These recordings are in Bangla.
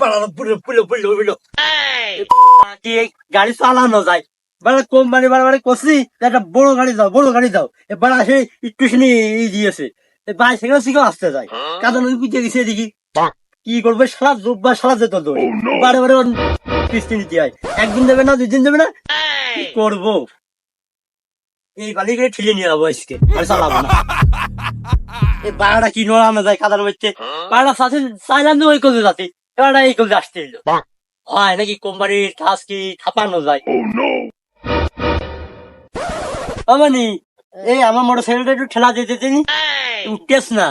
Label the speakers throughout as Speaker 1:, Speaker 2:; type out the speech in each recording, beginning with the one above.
Speaker 1: পুরো পুরো পুরো পুরো কি গাড়ি চালানো যায়। বাড়া কোম্পানি বারবার করছি একটা বড় গাড়ি দাও বড় গাড়ি দাও এবার আসে একটু শুনি দিয়েছে। ভাই সেখানে সেখানে আসতে যায়। নদী পিছিয়ে গেছে দেখি কি করবে সারা জোব্বা সারা যেত তো বারে বারে কিস্তি নিতে হয়। একদিন দেবে না দুই দিন দেবে না? কি করব? এই বালি করে ঠেলে নিয়ে যাব আজকে। আর চালাবো না। এই বাড়াটা কি নোড়ানো যায় কাদার মধ্যে। বাড়াটা সাথে চাইলাম ওই করতে যাতে এবার এই করতে আসতে এলো। হয় নাকি কোম্পানির কাজ কি যায়? মানে এই আমার মোটর সাইকেলটা একটু ঠেলা দিতে দিনি। উঠতেস না।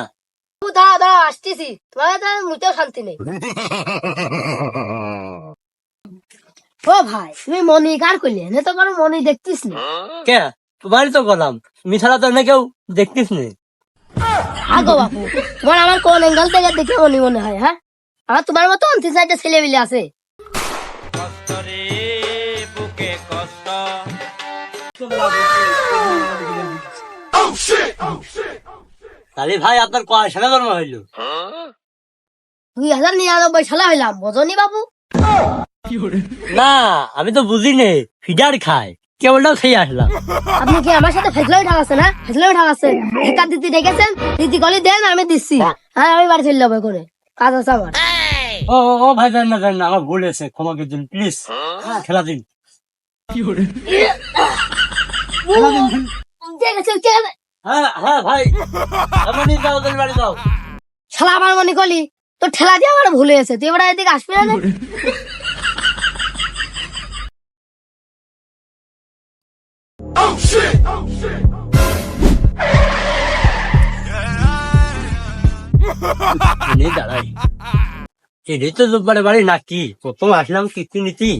Speaker 2: দাঁড়া দাঁড়া আসতেছি। তোমার শান্তি নেই। ও ভাই তুমি মনি কার করলে এনে তো কারও মনি দেখতিস না।
Speaker 1: কে? তোমারই তো গলাম। মিশালা তো না কেউ দেখতিস নে।
Speaker 2: আগো বাপু তোমার আমার কোন অ্যাঙ্গেল থেকে দেখে মনি মনে হয় হ্যাঁ? আমার তোমার মতো তিন চারটা ছেলে মিলে আছে।
Speaker 1: তাহলে ভাই আপনার কয় সালে জন্ম হইল?
Speaker 2: দুই হাজার নিরানব্বই সালে হইলাম বাবু?
Speaker 1: না আমি তো বুঝি নে ফিডার খায়। কেবলটাও খেয়ে আসলাম।
Speaker 2: আপনি কি আমার সাথে ফেসলে ঠাকাচ্ছেন হ্যাঁ ফেসলে ঠাকাচ্ছেন একা দিদি ডেকেছেন দিদি গলি দেন আমি দিচ্ছি। হ্যাঁ আমি বাড়ি চলে যাব করে কাজ আছে আমার।
Speaker 1: ও ও, ভাই জান না জান না আমার ভুল হয়েছে ক্ষমা করে দিন প্লিজ খেলা দিন। খেলা দিন।
Speaker 2: ঠিক আছে ঠিক আছে
Speaker 1: হ্যাঁ হ্যাঁ ভাই। আপনি যাও তুমি বাড়ি যাও।
Speaker 2: শালা আমার মনে করলি? তো ঠেলা দিয়ে আমার ভুলে গেছে তুই এবার এদিকে আসবি না
Speaker 1: দাঁড়াই। এটাই তো জব্বারে বাড়ি নাকি? প্রথম আসলাম কিস্তি নীতি।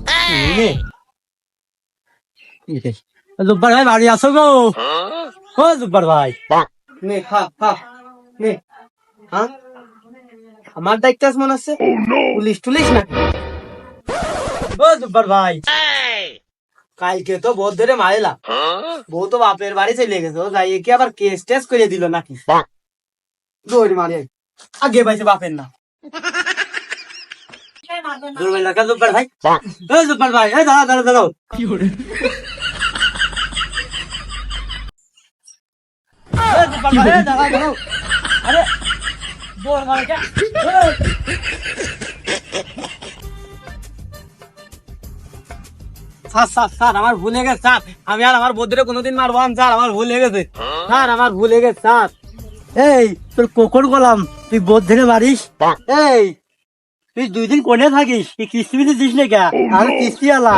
Speaker 1: জব্বার ভাই বাড়ি আসো গো? ও জব্বার ভাই।
Speaker 3: নে নে। হ্যাঁ? আমার দায়িত্ব আছে মনে হচ্ছে পুলিশ টুলিশ নাকি
Speaker 1: ও জব্বার ভাই।
Speaker 3: কালকে তো বোধ ধরে মারিলাম। বউ তো বাপের বাড়ি চলে গেছে। ও যাই কি আবার কেস টেস করে দিল নাকি? দৌড় মারি আগে পাইছে বাপের না
Speaker 1: দুর্বল লাগা ভাই। ভাই এই দাঁড়াও। আরে, বল
Speaker 3: স্যার স্যার স্যার আমার ভুল হয়ে গেছে স্যার। আমি আর আমার বৌদ্ধরে কোনোদিন মারবো না, স্যার আমার ভুল হয়ে গেছে। স্যার আমার ভুল হয়ে গেছে স্যার।
Speaker 1: এই তোর কোকর গলাম তুই বোধ ধরে মারিস? এই তুই দুই দিন কোনে থাকিস? তুই কিস্তি দিস না কে আমি কিস্তি আলা।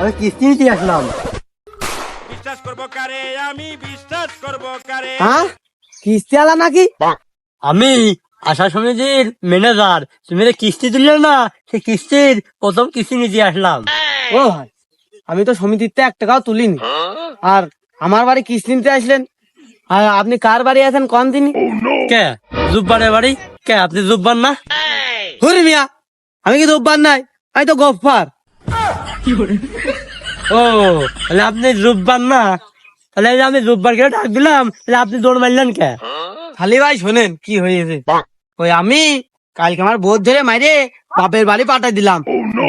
Speaker 1: আমি কিস্তি নিতে আসলাম।
Speaker 4: বিশ্বাস করব কারে? আমি বিশ্বাস করব কারে?
Speaker 3: হ্যাঁ? কিস্তি আলা নাকি?
Speaker 1: আমি আশা সমিতির ম্যানেজার। তুমি যে কিস্তি দিলে না সেই কিস্তির প্রথম কিস্তি নিতে আসলাম।
Speaker 3: ও ভাই আমি তো সমিতিতে এক টাকাও তুলিনি। আর আমার বাড়ি কিস্তি নিতে আসলেন। আর আপনি কার বাড়ি আছেন কোন দিনই?
Speaker 1: কে? জুব্বারের বাড়ি? কে? আপনি জুব্বার না?
Speaker 3: হুরি মিয়া! আমি কি দোব্বার নাই, আমি তো গফফার
Speaker 1: ও, তাহলে আপনি জুব্বার না? তাহলে আমি জুব্বার কে ডাক দিলাম, তাহলে আপনি দৌড় মারলেন কে?
Speaker 3: খালি ভাই শোনেন, কি হয়েছে? ওই আমি কালকে আমার বোধ ধরে মাইরে বাপের বাড়ি পাঠাই দিলাম।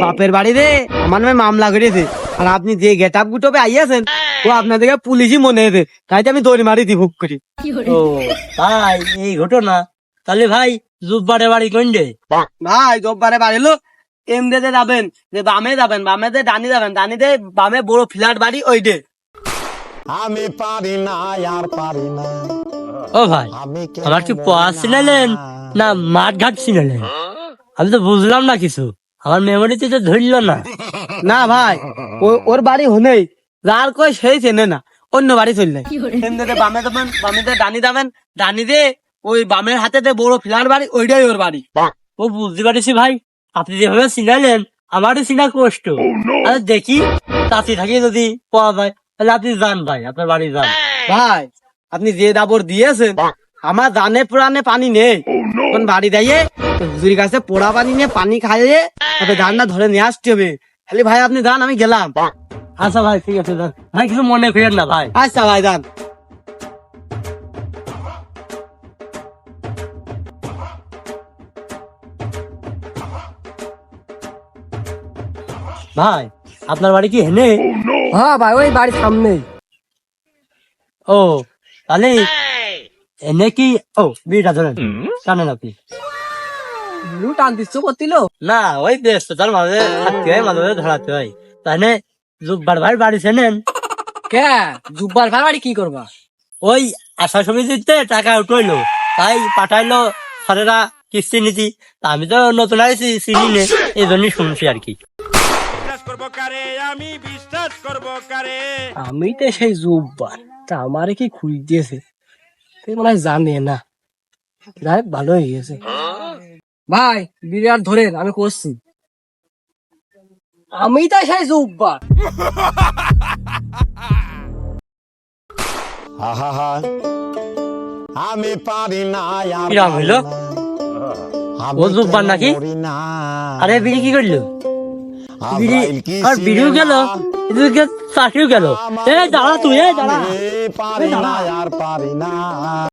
Speaker 3: বাপের বাড়িতে আমার নামে মামলা করেছে। আর আপনি যে গেট আপ গুটোবে আইয়াছেন, ও আপনাদেরকে পুলিশই মনে হয়েছে। তাই তো আমি দড়ি মারি দি ভুক করি।
Speaker 1: ও, তাই এই ঘটনা তাহলে ভাই জুব্বারের বাড়ি কইন্ডে
Speaker 3: ভাই জব্বারে বাড়িলো এম দিয়ে যাবেন যে বামে যাবেন বামে দিয়ে ডানি যাবেন ডানিতে বামে বড় ফ্ল্যাট বাড়ি ওই ডে।
Speaker 5: আমি পারি না আর পারি না।
Speaker 1: ও ভাই আমার কি পড়া চিনালেন না। মাঠ ঘাট চিনালেন আমি তো বুঝলাম না কিছু। আমার মেমোরিতে তো ধরল না।
Speaker 3: না ভাই ও- ওর বাড়ি হনেই। যার কই সেই চেনে না। অন্য বাড়ি চললে। বামে যাবেন বামে দিয়ে ডানি যাবেন ডানি দিয়ে ওই বামের হাতে যে বড় ফ্ল্যাট বাড়ি ওইটাই ওর বাড়ি।
Speaker 1: ও বুঝতে পারছি ভাই আপনি যেভাবে চিনালেন আমারও চিনা কষ্ট। আরে দেখি তাতে থাকি যদি পাওয়া যায় তাহলে আপনি যান ভাই আপনার বাড়ি যান।
Speaker 3: ভাই আপনি যে দাবর দিয়েছেন আমার জানে পুরানে পানি নেই। কোন বাড়ি দিয়ে হুজুর কাছে পোড়া পানি নিয়ে পানি খাইয়ে তারপরে ধানটা ধরে নিয়ে আসতে হবে। খালি ভাই আপনি যান আমি গেলাম।
Speaker 1: আচ্ছা ভাই ঠিক আছে ভাই কিছু মনে করেন না ভাই।
Speaker 3: আচ্ছা ভাই যান।
Speaker 1: ভাই আপনার বাড়ি কি হেনে?
Speaker 6: হ্যাঁ ভাই ওই বাড়ির সামনেই।
Speaker 1: ও তাহলে এনে কি? ও বিড়িটা ধরেন। জানেন আপনি।
Speaker 6: লু টান দিচ্ছ করতিল
Speaker 1: না ওই ব্যস্ত তার মাঝে থাকতে হয় মাঝে মাঝে ধরাতে হয়। তাহলে জুব্বার ভাই বাড়ি চেনেন?
Speaker 6: কে? জুব্বার ভাই বাড়ি কি করবা?
Speaker 1: ওই আশা সমিতিতে টাকা উঠল তাই পাঠাইলো স্যারেরা কিস্তি নীতি। আমি তো নতুন আইছি চিনি নে। এই জন্যই শুনছি আর কি।
Speaker 4: করব কারে আমি বিশ্বাস করব কারে
Speaker 6: আমি তো সেই জুব্বার তা আমারে কি খুঁজ দিয়েছে? তুই মনে হয় জানে না। যাই হোক, ভালো হয়ে গেছে। ভাই বিরাট ধরেন আমি করছি। আমি তো সেই জুব্বার।
Speaker 5: আমি পারি না আর
Speaker 1: কিরাম হইল? ও জুব্বার নাকি? আরে বিড়ি কি করল? আর বিড়িও গেল
Speaker 5: সিনেমা?
Speaker 1: এদিকে চাকরিও গেল এ দাঁড়া তুই এ দাঁড়া
Speaker 5: আমি পারি না আর পারি না